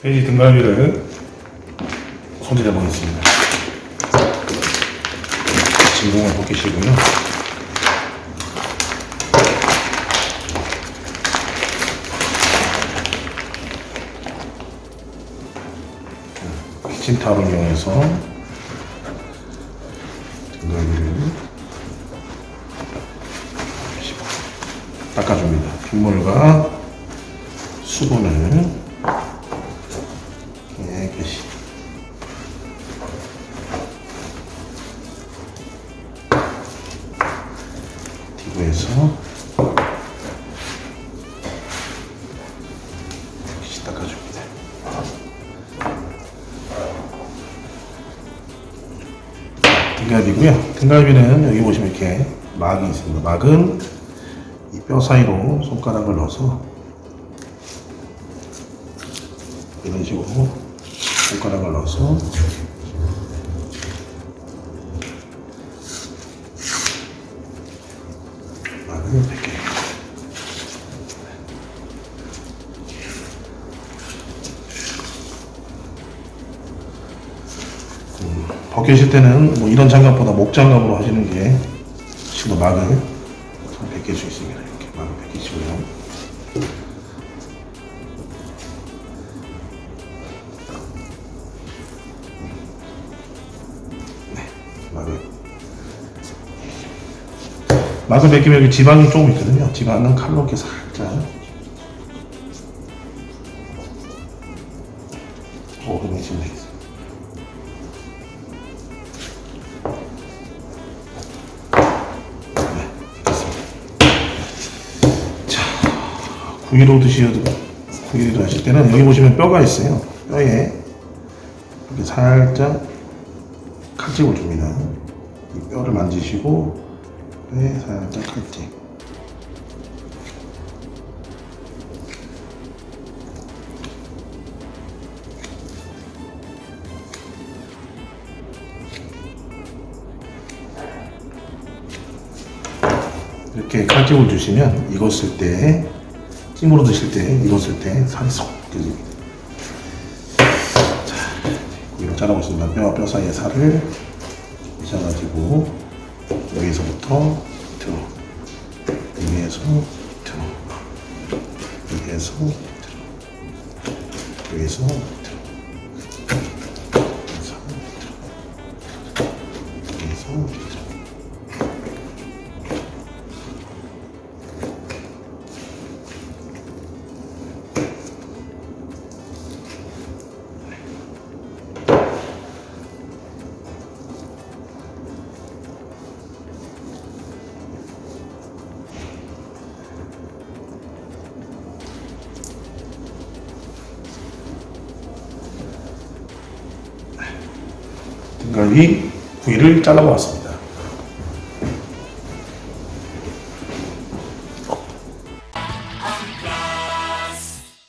돼지 등갈비를 손질해 보겠습니다. 진공을 벗기시고요. 키친타올을 이용해서 등갈비를 닦아줍니다. 핏물과 수분을 디부에서 깨끗이 닦아줍니다. 등갈비고요. 등갈비는 여기 보시면 이렇게 막이 있습니다. 막은 이 뼈 사이로 손가락을 넣어서 이런 식으로 손가락을 넣어서 막을 벗겨요. 음, 벗기실 때는 뭐 이런 장갑보다 목장갑으로 하시는 게 훨씬 더 막을 잘 벗길 수 있습니다. 이렇게 막을 벗기시고요. 막을 막을 벗기면 여기 지방이 조금 있거든요. 지방은 칼로 이렇게 살짝 조금 해주면 되겠습니다. 구이로 드셔도 구이로 하실 때는 여기 보시면 뼈가 있어요. 뼈에 이렇게 살짝 칼집을 줍니다. 이 뼈를 만지시고 뼈에 살짝 칼집. 이렇게 칼집을 주시면 익었을 때 찜으로 드실 때 익었을 때 살이 쏙 껴집니다. 자르고 있습니다. 뼈와 뼈 사이의 살을 미셔가지고 여기서부터 들어 여기에서 들어 여기에서 들어 여기서 등갈비 부위를 잘라보았습니다.